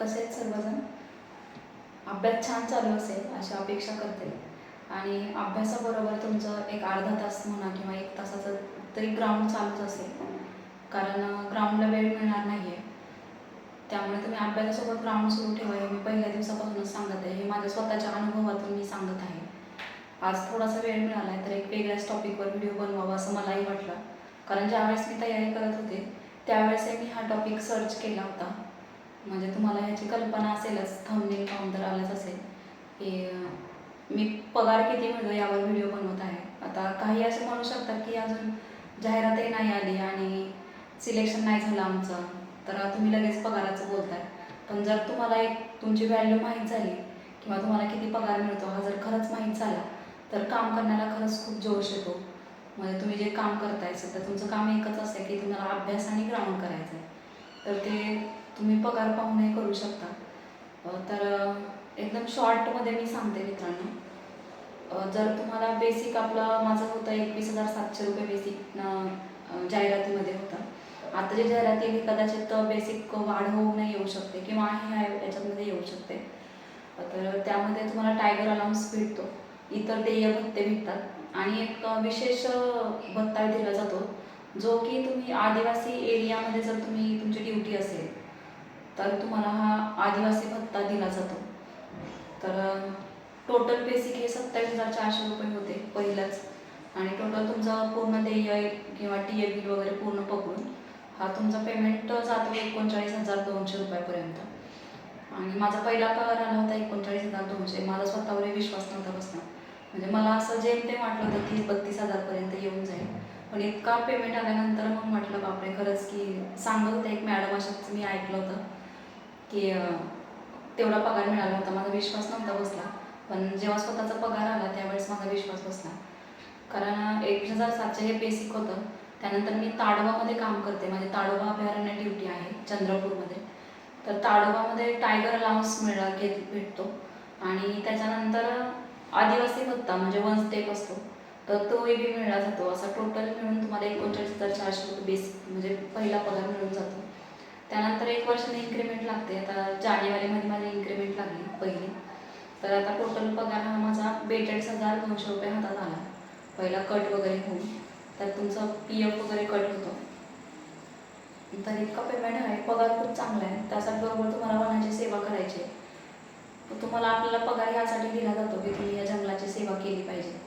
कसे आहेत सर्वजण? अभ्यास छान चालू असेल अशी अपेक्षा करते. आणि अभ्यासाबरोबर तुमचं एक अर्धा तास म्हणा किंवा एक तासाचं तरी ग्राउंड चालूच असेल. कारण ग्राउंडला वेळ मिळणार नाही आहे त्यामुळे तुम्ही अभ्यासासोबत ग्राउंड सुरू ठेवा हे मी पहिल्या दिवसापासूनच सांगत आहे. हे माझ्या स्वतःच्या अनुभवातून मी सांगत आहे. आज थोडासा वेळ मिळाला आहे तर एक वेगळ्याच टॉपिकवर व्हिडिओ बनवावा असं मलाही वाटलं. कारण ज्यावेळेस मी तयारी करत होते त्यावेळेस मी हा टॉपिक सर्च केला होता. म्हणजे तुम्हाला ह्याची कल्पना असेलच थंबनेल पाहून तर आलंच असेल. की मी पगार किती मिळतो यावर व्हिडिओ बनवत आहे. आता काही असे म्हणू शकतात की अजून जाहिरातही नाही आली आणि सिलेक्शन नाही झालं आमचं तर तुम्ही लगेच पगाराचं बोलताय. पण जर तुम्हाला एक तुमची व्हॅल्यू माहीत झाली किंवा तुम्हाला किती पगार मिळतो हा जर खरंच माहीत झाला तर काम करण्याला खरंच खूप जोश येतो. म्हणजे तुम्ही जे काम करताय सध्या तुमचं काम एकच असतं की तुम्हाला अभ्यास आणि ग्राउंड करायचं आहे तर ते तुम्ही पगार पाहूनही करू शकता. तर एकदम शॉर्टमध्ये मी सांगते मित्रांनो. जर तुम्हाला बेसिक आपलं माझं होतं एकवीस हजार सातशे रुपये बेसिक जाहिरातीमध्ये होतं. आता जे जाहिराती आहे, कदाचित बेसिक वाढ होऊ नाही येऊ शकते किंवा हे आहे याच्यामध्ये येऊ शकते. तर त्यामध्ये तुम्हाला टायगर अलाउन्स भेटतो. इतर देय भत्ते भेटतात. आणि एक विशेष भत्ता दिला जातो जो की तुम्ही आदिवासी एरियामध्ये जर तुम्ही तुमची ड्युटी असेल तर तुम्हाला हा आदिवासी भत्ता दिला जातो. तर टोटल बेसिक हे सत्तावीस हजार चारशे रुपये होते पहिलंच. आणि टोटल तुमचं पूर्ण देय किंवा टी ए बिल वगैरे पूर्ण पकडून हा तुमचा पेमेंट जातो एकोणचाळीस हजार दोनशे रुपयापर्यंत. आणि माझा पहिला पगार आला होता एकोणचाळीस हजार दोनशे. माझा स्वतःवरही विश्वास नव्हता बसला. म्हणजे मला असं जेमतेम वाटलं होतं तीस बत्तीस हजारपर्यंत येऊन जाईल. पण इतका पेमेंट आल्यानंतर मग म्हटलं बापरे खरंच की सांगत होते एक मॅडम अशाच मी ऐकलं होतं. की तेवढा पगार मिळाला होता. माझा विश्वास नव्हता बसला. पण जेव्हा स्वतःचा पगार आला त्यावेळेस माझा विश्वास बसला. कारण एक हजार सातशे हे बेसिक होतं. त्यानंतर मी ताडोबामध्ये काम करते. माझे ताडोबा अभयारण्य ड्युटी आहे चंद्रपूरमध्ये. तर ताडोबामध्ये टायगर अलाउन्स मिळा घेत भेटतो. आणि त्याच्यानंतर आदिवासी भत्ता म्हणजे वन स्टेप असतो. तर तो बी मिळला जातो. असा टोटल मिळून तुम्हाला एकोणचाळीस हजार चारशे रुपये बेसिक म्हणजे पहिला पगार मिळून जातो. त्यानंतर एक वर्षाने इन्क्रीमेंट लागते. आता जानेवारीमध्ये माझी इन्क्रीमेंट लागली पहिली. तर आता टोटल पगार हा माझा बेचाळीस हजार दोनशे रुपये हातात आला. पहिला कट वगैरे होऊन. तर तुमचं पी एफ वगैरे कट होतो. तर इतका पेमेंट आहे. पगार खूप चांगला आहे. त्यासाठी बरोबर तुम्हाला वनाची सेवा करायची आहे. तुम्हाला आपल्याला पगार ह्यासाठी दिला जातो की तुम्ही या जंगलाची सेवा केली पाहिजे.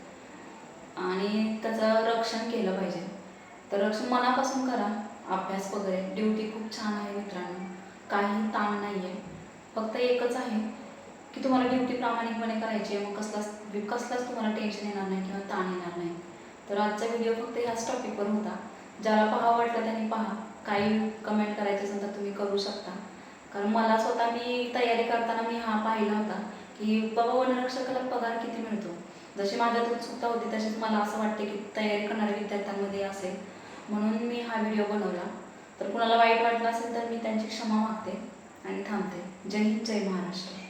आणि त्याचं रक्षण केलं पाहिजे. तर रक्षण मनापासून करा. अभ्यास वगैरे. ड्युटी खूप छान आहे मित्रांनो. काही ताण नाही आहे फक्त एकच आहे की तुम्हाला ड्युटी प्रामाणिकपणे करायची आहे. मग कसलाच कसलाच तुम्हाला टेन्शन येणार नाही किंवा ताण येणार नाही. तर आजचा व्हिडिओ फक्त ह्याच टॉपिकवर होता. ज्याला पहा वाटलं त्यांनी पहा. काही कमेंट करायचे असेल तर तुम्ही करू शकता. कारण मला स्वतः मी तयारी करताना मी हा पाहिला होता की बाबा वनरक्षकाला पगार किती मिळतो? जशी माझ्यात उत्सुकता होती तशीच मला असं वाटते की तयारी करणाऱ्या विद्यार्थ्यांमध्ये असेल. म्हणून मी हा व्हिडिओ बनवला. तर कुणाला वाईट वाटलं असेल तर मी त्यांची क्षमा मागते आणि थांबते. जय हिंद जय महाराष्ट्र.